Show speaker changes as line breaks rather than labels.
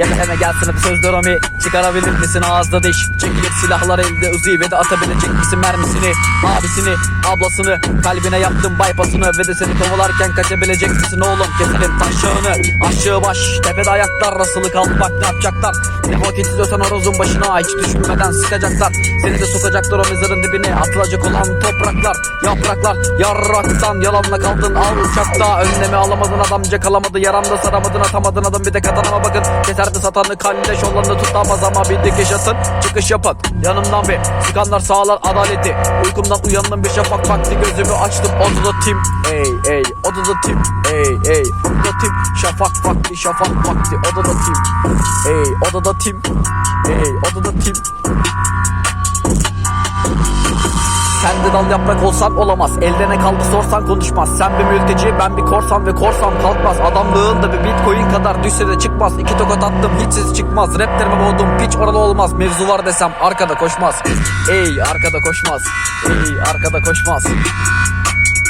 Gel gelsin hadi sözler omi Çıkarabilir misin ağızda diş? Çekilir silahlar elde uzi ve de atabilecek misin mermisini? Abisini ablasını kalbine yaptım bypassını. Ve de seni kovalarken kaçabilecek misin oğlum? Keselim taşağını. Aşağı baş Tepede ayaklar. Rasılı kaldı bak ne yapacaklar Ne vakit istiyorsan horozun başına Hiç düşünmeden sıkacaklar. Seni de sokacaklar o mezarın dibine Atılacak olan topraklar. Yapraklar yarraktan yalanla kaldın Al uçakta. Önlemi alamadın adamca kalamadı Yaramda saramadın atamadın adam bir de katanama bakın. Keserdi satanı kalleş olanı tutamaz ama bir dikiş atın Çıkış yapın. Yanımdan bir Sıkanlar sağlar adaleti. Uykumdan uyandım bir şafak vakti gözümü açtım. Odada tim ey ey. Odada tim ey ey. Odada şafak vakti Odada tim. Ey Odada tim. Ey Odada tim. Sen de dal yaprak olsan olamaz. Elde ne kaldı sorsan konuşmaz. Sen bir mülteci ben bir korsan ve korsan kalkmaz. Adamlığın da bir bitcoin kadar düşse de çıkmaz. İki tokat attım hiç ses çıkmaz. Raplerime boğdum piç oralı olmaz. Mevzu var desem arkada koşmaz. Ey arkada koşmaz. Ey arkada koşmaz